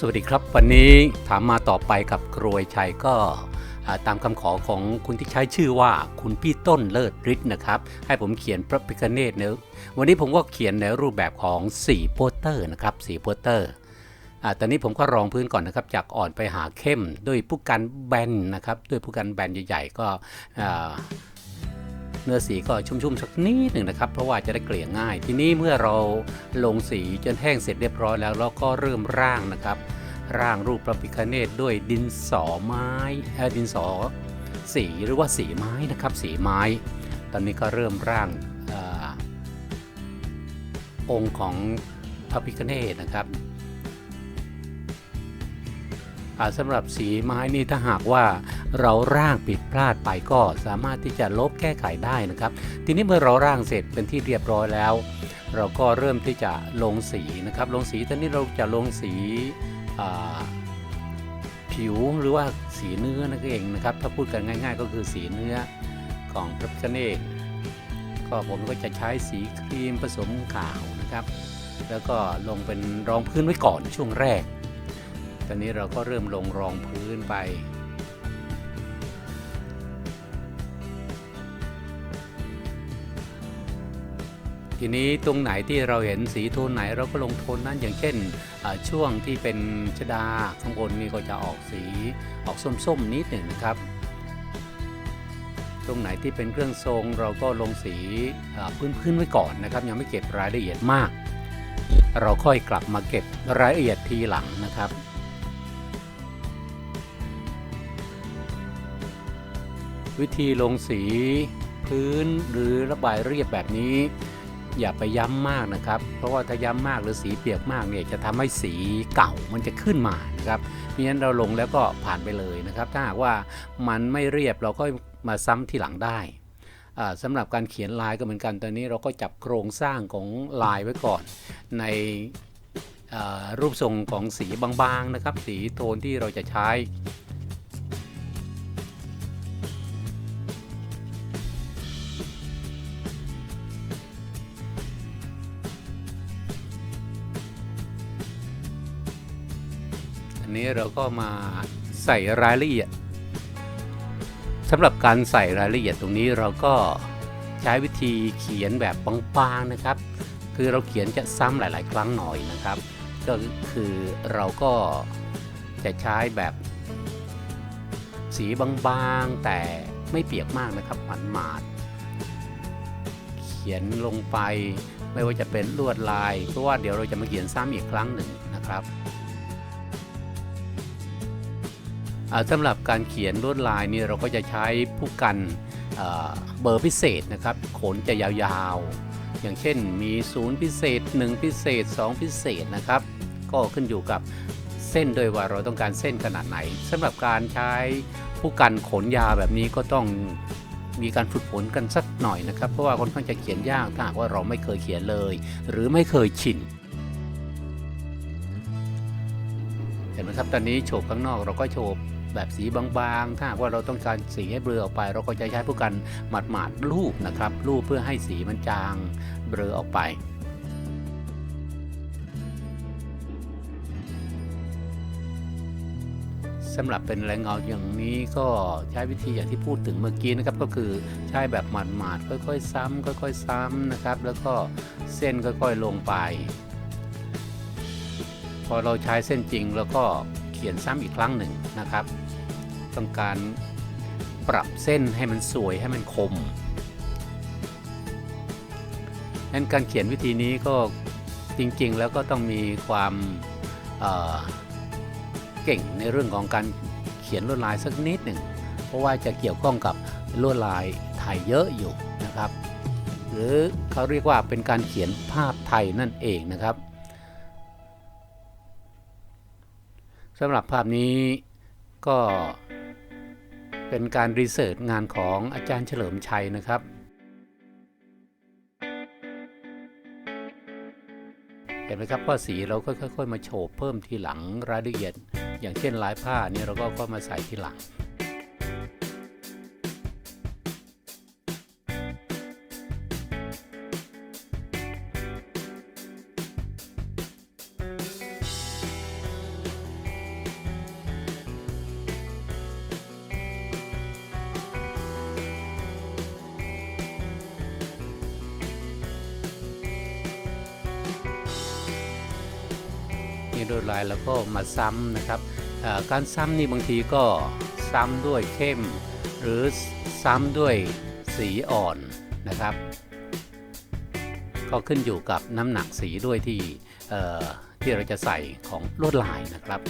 สวัสดีครับ วันนี้ถามมาต่อไปกับกรวยชัยก็ตามคำขอของคุณที่ใช้ชื่อว่าคุณพี่ต้นเลิศฤทธิ์นะครับ ให้ผมเขียนพระพิคเนตเนื้อวันนี้ผมก็เขียนในรูปแบบของ4โปสเตอร์นะครับ4โปสเตอร์อ่าตอนนี้ผมก็รองพื้นก่อนนะครับ จากอ่อนไปหาเข้มด้วยผู้กันแบนนะครับ ด้วยผู้กันแบนใหญ่ๆ ก็เนื้อสีก็ชุ่มๆสักนิดหนึ่งนะครับ เพราะว่าจะได้เกลี่ยง่าย ทีนี้เมื่อเราลงสีจนแห้งเสร็จเรียบร้อยแล้วเราก็เริ่มร่างนะครับ ร่างรูปพระพิคเนตด้วยดินสอไม้ดินสอสีหรือว่าสีไม้นะครับสีไม้ ตอนนี้ก็เริ่มร่างอองค์ของพระพิคเนตนะครับสำหรับสีไม้นี่ถ้าหากว่าเราร่างผิดพลาดไปก็สามารถที่จะลบแก้ไขได้นะครับ ทีนี้เมื่อเราร่างเสร็จเป็นที่เรียบร้อยแล้ว เราก็เริ่มที่จะลงสีนะครับ ลงสีตอนนี้เราจะลงสี ผิวหรือว่าสีเนื้อนั่นเองนะครับ ถ้าพูดกันง่าย ๆ ก็คือสีเนื้อของพระพิฆเนศก็ผมก็จะใช้สีครีมผสมขาวนะครับ แล้วก็ลงเป็นรองพื้นไว้ก่อนช่วงแรก ตอนนี้เราก็เริ่มลงรองพื้นไป ทีนี้ตรงไหนที่เราเห็นสีโทนไหนเราก็ลงโทนนั้นอย่างเช่นช่วงที่เป็นชดาข้างบนนี่ก็จะออกสีออกส้มๆนิดหนึ่งนะครับ ตรงไหนที่เป็นเครื่องทรงเราก็ลงสีพื้นๆไว้ก่อนนะครับ ยังไม่เก็บรายละเอียดมาก เราค่อยกลับมาเก็บรายละเอียดทีหลังนะครับวิธีลงสีพื้นหรือระบายเรียบแบบนี้ อย่าไปย้ำมากนะครับ เพราะว่าถ้าย้ำมากหรือสีเปียกมากเนี่ยจะทำให้สีเก่ามันจะขึ้นมานะครับเพราะฉะนั้นเราลงแล้วก็ผ่านไปเลยนะครับ ถ้าหากว่ามันไม่เรียบเราก็มาซ้ำที่หลังได้สำหรับการเขียนลายก็เหมือนกันตอนนี้เราก็จับโครงสร้างของลายไว้ก่อน ในรูปทรงของสีบางๆนะครับ สีโทนที่เราจะใช้ นี้เราก็มาใส่รายละเอียดสำหรับการใส่รายละเอียดตรงนี้เราก็ใช้วิธีเขียนแบบบางๆนะครับ คือเราเขียนจะซ้ำหลาย ๆ ครั้งหน่อยนะครับ ก็คือเราก็จะใช้แบบสีบางๆแต่ไม่เปียกมากนะครับหมันหมาด เขียนลงไปไม่ว่าจะเป็นลวดลาย เพราะว่าเดี๋ยวเราจะมาเขียนซ้ำอีกครั้งหนึ่งนะครับ สำหรับการเขียนลวดลายนี่เราก็จะใช้ผู้กันเบอร์พิเศษนะครับขนจะยาวๆ อย่างเช่นมี0พิเศษ 1 พิเศษ 2 พิเศษนะครับ ก็ขึ้นอยู่กับเส้นโดยว่าเราต้องการเส้นขนาดไหนสำหรับการใช้ผู้กันขนยาวแบบนี้ก็ต้องมีการฝึกฝนกันสักหน่อยนะครับ เพราะว่าค่อนข้างจะเขียนยากถ้าหากว่าเราไม่เคยเขียนเลย หรือไม่เคยชินเห็นไหมครับตอนนี้โฉบข้างนอกเราก็โฉบ แบบสีบางๆ ถ้าว่าเราต้องการสีให้เบลอออกไป เราก็จะใช้ผู้กันหมาดๆรูปนะครับ รูปเพื่อให้สีมันจางเบลอออกไปสำหรับเป็นแรงเงาอย่างนี้ก็ใช้วิธีอย่างที่พูดถึงเมื่อกี้นะครับก็คือใช้แบบหมาดๆค่อยๆ ซ้ำค่อย ๆ ซ้ำนะครับ แล้วก็เส้นค่อยๆลงไป พอเราใช้เส้นจริงแล้วก็ เขียนซ้ำอีกครั้งหนึ่งนะครับ ต้องการปรับเส้นให้มันสวยให้มันคมนั้นการเขียนวิธีนี้ก็จริงๆ แล้วก็ต้องมีความเเก่งในเรื่องของการเขียนลวดลายสักนิดหนึ่ง เพราะว่าจะเกี่ยวข้องกับลวดลายไทยเยอะอยู่นะครับ หรือเขาเรียกว่าเป็นการเขียนภาพไทยนั่นเองนะครับ สำหรับภาพนี้ก็เป็นการรีเสิร์ชงานของอาจารย์เฉลิมชัยนะครับ เห็นไหมครับว่าสีเราค่อยๆมาโฉบเพิ่มทีหลังรายละเอียด อย่างเช่นลายผ้าเนี่ยเราก็ก็มาใส่ทีหลัง ลวดลายแล้วก็มาซ้ำนะครับการซ้ำนี่บางทีก็ซ้ำด้วยเข้ม หรือซ้ำด้วยสีอ่อนนะครับ ก็ขึ้นอยู่กับน้ำหนักสีด้วยที่ที่เราจะใส่ของลวดลายนะครับ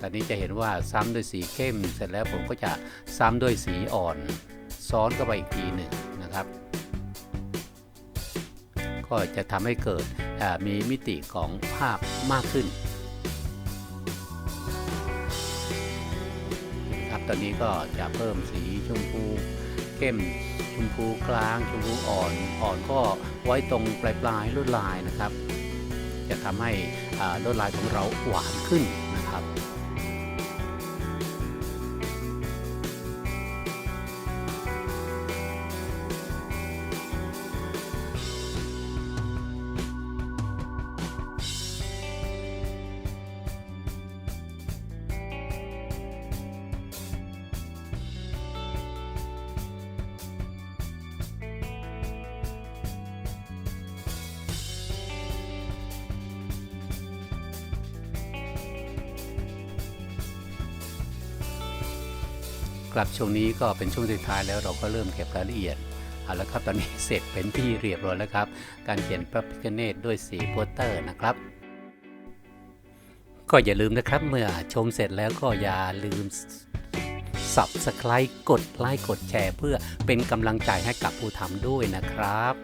ตอนนี้จะเห็นว่าซ้ำด้วยสีเข้ม เสร็จแล้วผมก็จะซ้ำด้วยสีอ่อน ซ้อนเข้าไปอีกทีหนึ่งนะครับ ก็จะทำให้เกิดมีมิติของภาพมากขึ้นครับตอนนี้ก็จะเพิ่มสีชมพูเข้มชมพูกลางชมพูอ่อนอ่อนก็ไว้ตรงปลายปลายลวดลายนะครับ จะทำให้ลวดลายของเราหวานขึ้น ครับช่วงนี้ก็เป็นช่วงสุดท้ายแล้วเราก็เริ่มเก็บรายละเอียดเอาละครับตอนนี้เสร็จเป็นที่เรียบร้อยแล้วครับ การเขียนพระพิฆเนศด้วยสีโปสเตอร์นะครับ ก็อย่าลืมนะครับเมื่อชมเสร็จแล้วก็อย่าลืม subscribe กดไลค์กดแชร์ เพื่อเป็นกำลังใจให้กับผู้ทำด้วยนะครับ